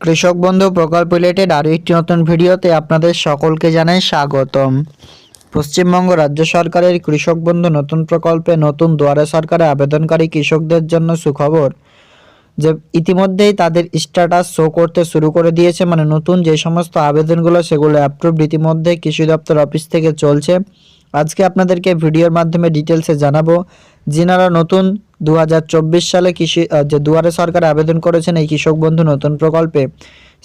কৃষক বন্ধু প্রকল্প রিলেটেড আরও একটি নতুন ভিডিওতে আপনাদের সকলকে জানাই স্বাগতম। পশ্চিমবঙ্গ রাজ্য সরকারের কৃষক বন্ধু নতুন প্রকল্পে নতুন দুয়ারে সরকারে আবেদনকারী কৃষকদের জন্য সুখবর। যে ইতিমধ্যেই তাদের স্ট্যাটাস শো করতে শুরু করে দিয়েছে মানে নতুন যে সমস্ত আবেদনগুলো সেগুলো অ্যাপ্রুভড ইতিমধ্যে কৃষি দপ্তর অফিস থেকে চলছে। আজকে আপনাদেরকে ভিডিওর মাধ্যমে ডিটেলসে জানাব। যিনারা নতুন দু হাজার চব্বিশ সালে কৃষি যে দুয়ারে সরকার আবেদন করেছেন এই কৃষক বন্ধু নতুন প্রকল্পে,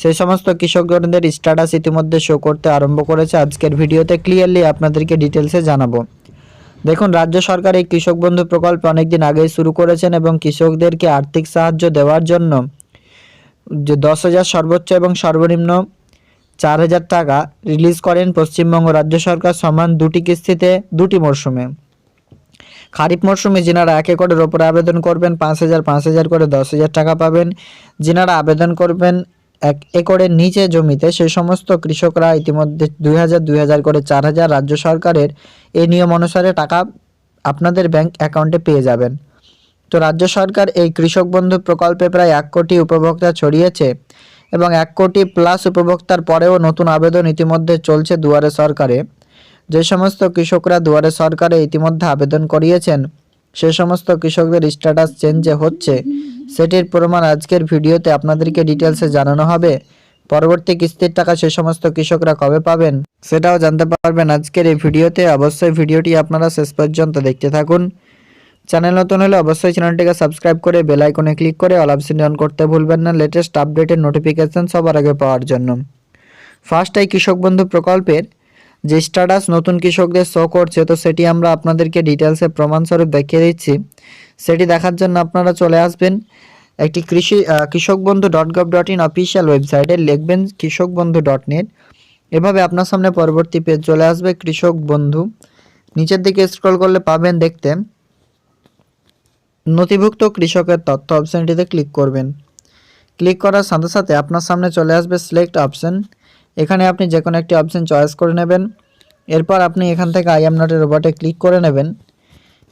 সেই সমস্ত কৃষকগণদের স্ট্যাটাস ইতিমধ্যে শো করতে আরম্ভ করেছে। আজকের ভিডিওতে ক্লিয়ারলি আপনাদেরকে ডিটেলসে জানাব। দেখুন, রাজ্য সরকার এই কৃষক বন্ধু প্রকল্প অনেকদিন আগেই শুরু করেছেন এবং কৃষকদেরকে আর্থিক সাহায্য দেওয়ার জন্য যে দশ হাজার সর্বোচ্চ এবং সর্বনিম্ন চার হাজার টাকা রিলিজ করেন পশ্চিমবঙ্গ রাজ্য সরকার সমান দুটি কিস্তিতে দুটি মরশুমে। খারিফ মরশুমে যিনারা এক একরের ওপরে আবেদন করবেন, পাঁচ হাজার পাঁচ হাজার করে দশ হাজার টাকা পাবেন। যিনারা আবেদন করবেন এক একরের নিচে জমিতে, সেই সমস্ত কৃষকরা ইতিমধ্যে দুই হাজার দুই হাজার করে চার হাজার রাজ্য সরকারের এই নিয়ম অনুসারে টাকা আপনাদের ব্যাংক অ্যাকাউন্টে পেয়ে যাবেন। তো রাজ্য সরকার এই কৃষক বন্ধু প্রকল্পে প্রায় এক কোটি উপভোক্তা ছড়িয়েছে এবং এক কোটি প্লাস উপভোক্তার পরেও নতুন আবেদন ইতিমধ্যে চলছে দুয়ারে সরকারে। যে সমস্ত কৃষকরা দুয়ারে সরকারে ইতিমধ্যে আবেদন করিয়েছেন, সে সমস্ত কৃষকদের স্ট্যাটাস চেঞ্জ হচ্ছে। সেটির প্রমাণ আজকের ভিডিওতে আপনাদেরকে ডিটেলসে জানানো হবে। পরবর্তী কিস্তির টাকা সে সমস্ত কৃষকরা কবে পাবেন, সেটাও জানতে পারবেন আজকের এই ভিডিওতে। অবশ্যই ভিডিওটি আপনারা শেষ পর্যন্ত দেখতে থাকুন। চ্যানেল নতুন হলে অবশ্যই চ্যানেলটিকে সাবস্ক্রাইব করে বেল আইকনে ক্লিক করে অল অপশন অন করতে ভুলবেন না। লেটেস্ট আপডেটের নোটিফিকেশন সবার আগে পাওয়ার জন্য। ফার্স্ট এই কৃষক বন্ধু প্রকল্পের যে স্ট্যাটাস নতুন কৃষকদের শো করছে, তো সেটি আমরা আপনাদেরকে ডিটেলসে প্রমাণস্বরূপ দেখিয়ে দিচ্ছি। সেটি দেখার জন্য আপনারা চলে আসবেন একটি কৃষি কৃষক বন্ধু dot gov dot in official ওয়েবসাইটে লিখবেন কৃষক বন্ধু ডট নেট এভাবে আপনার সামনে পরবর্তী পেজ চলে আসবে, কৃষক বন্ধু। নিচের দিকে স্ক্রল করলে পাবেন দেখতে নথিভুক্ত কৃষকের তথ্য অপশনটিতে ক্লিক করবেন। ক্লিক করার সাথে সাথে আপনার সামনে চলে আসবে সিলেক্ট অপশন এখানে আপনি যে কোনো একটি অপশন চয়েস করে নেবেন। এরপর আপনি এখান থেকে আই এম নটের রোবটে ক্লিক করে নেবেন।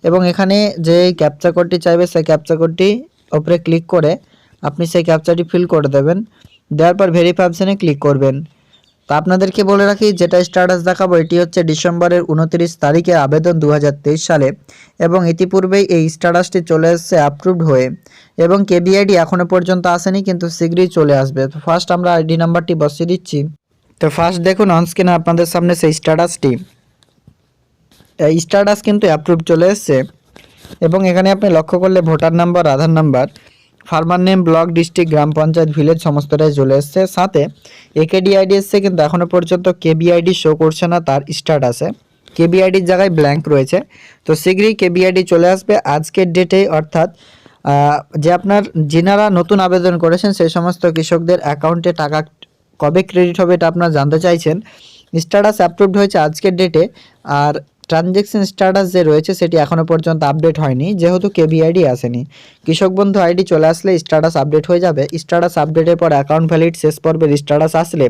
এবং এখানে যে ক্যাপচা কোডটি চাইবে, সেই ক্যাপচা কোডটি ওপরে ক্লিক করে আপনি সেই ক্যাপচাটি ফিল করে দেবেন। দেওয়ার পর ভেরিফাই অপশানে ক্লিক করবেন। তো আপনাদেরকে বলে রাখি, যেটা স্ট্যাটাস দেখাবো, এটি হচ্ছে ডিসেম্বরের উনত্রিশ তারিখে আবেদন দু হাজার তেইশ সালে এবং ইতিপূর্বেই এই স্ট্যাটাসটি চলে এসেছে অ্যাপ্রুভড হয়ে। এবং কেবিআইডি এখনও পর্যন্ত আসেনি, কিন্তু শীঘ্রই চলে আসবে। ফার্স্ট আমরা আইডি নাম্বারটি বসিয়ে দিচ্ছি। তো ফার্স্ট দেখুন অনস্ক্রিনে আপনাদের সামনে সেই স্ট্যাটাসটি এই স্ট্যাটাস কিন্তু অ্যাপ্রুভ চলে এসছে। এবং এখানে আপনি লক্ষ্য করলে voter number, Aadhaar number farmer name block district গ্রাম পঞ্চায়েত ভিলেজ সমস্তটাই চলে এসছে। সাথে একেডি আইডি এসছে কিন্তু এখনও পর্যন্ত কেবিআইডি শো করছে না তার স্ট্যাটাসে কেবিআইডির জায়গায় ব্ল্যাঙ্ক রয়েছে। তো শীঘ্রই কেবিআইডি চলে আসবে আজকের ডেটে অর্থাৎ যে আপনার, যিনারা নতুন আবেদন করেছেন সেই সমস্ত কৃষকদের অ্যাকাউন্টে টাকা কবে ক্রেডিট হবে এটা আপনারা জানতে চাইছেন। স্ট্যাটাস অ্যাপ্রুভড হয়েছে আজকের ডেটে আর ট্রানজ্যাকশন স্ট্যাটাস যে রয়েছে সেটি এখনও পর্যন্ত আপডেট হয়নি, যেহেতু কেবিআইডি আসেনি। কৃষক বন্ধু আইডি চলে আসলে স্ট্যাটাস আপডেট হয়ে যাবে। স্ট্যাটাস আপডেটের পর অ্যাকাউন্ট ভ্যালিড শেষ পর্বের স্ট্যাটাস আসলে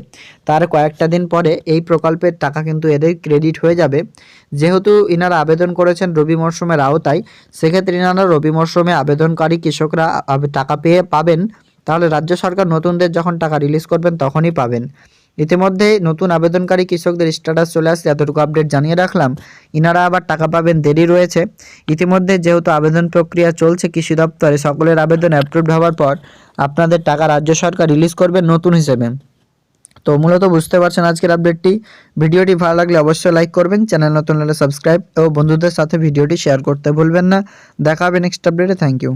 তার কয়েকটা দিন পরে এই প্রকল্পের টাকা কিন্তু এদের ক্রেডিট হয়ে যাবে। যেহেতু ইনারা আবেদন করেছেন রবি মরশুমের আওতায়, সেক্ষেত্রে ইনারা রবি মরশুমে আবেদনকারী কৃষকরা টাকা পেয়ে পাবেন। তাহলে রাজ্য সরকার নতুনদের যখন টাকা রিলিজ করবেন তখনই পাবেন। ইতিমধ্যে নতুন আবেদনকারী কৃষকদের স্ট্যাটাস চলে আসছে, এতটুকু আপডেট জানিয়ে রাখলাম। ইনারা আবার টাকা পাবেন, দেরি রয়েছে। ইতিমধ্যে যেহেতু আবেদন প্রক্রিয়া চলছে, কৃষি দপ্তরে সকলের আবেদন অ্যাপ্রুভড হওয়ার পর আপনাদের টাকা রাজ্য সরকার রিলিজ করবে নতুন হিসেবে। তো মূলত বুঝতে পারছেন আজকের আপডেটটি ভিডিওটি ভালো লাগলে অবশ্যই লাইক করবেন, চ্যানেল নতুন হলে সাবস্ক্রাইব ও বন্ধুদের সাথে ভিডিওটি শেয়ার করতে ভুলবেন না। দেখা হবে নেক্সট আপডেটে থ্যাংক ইউ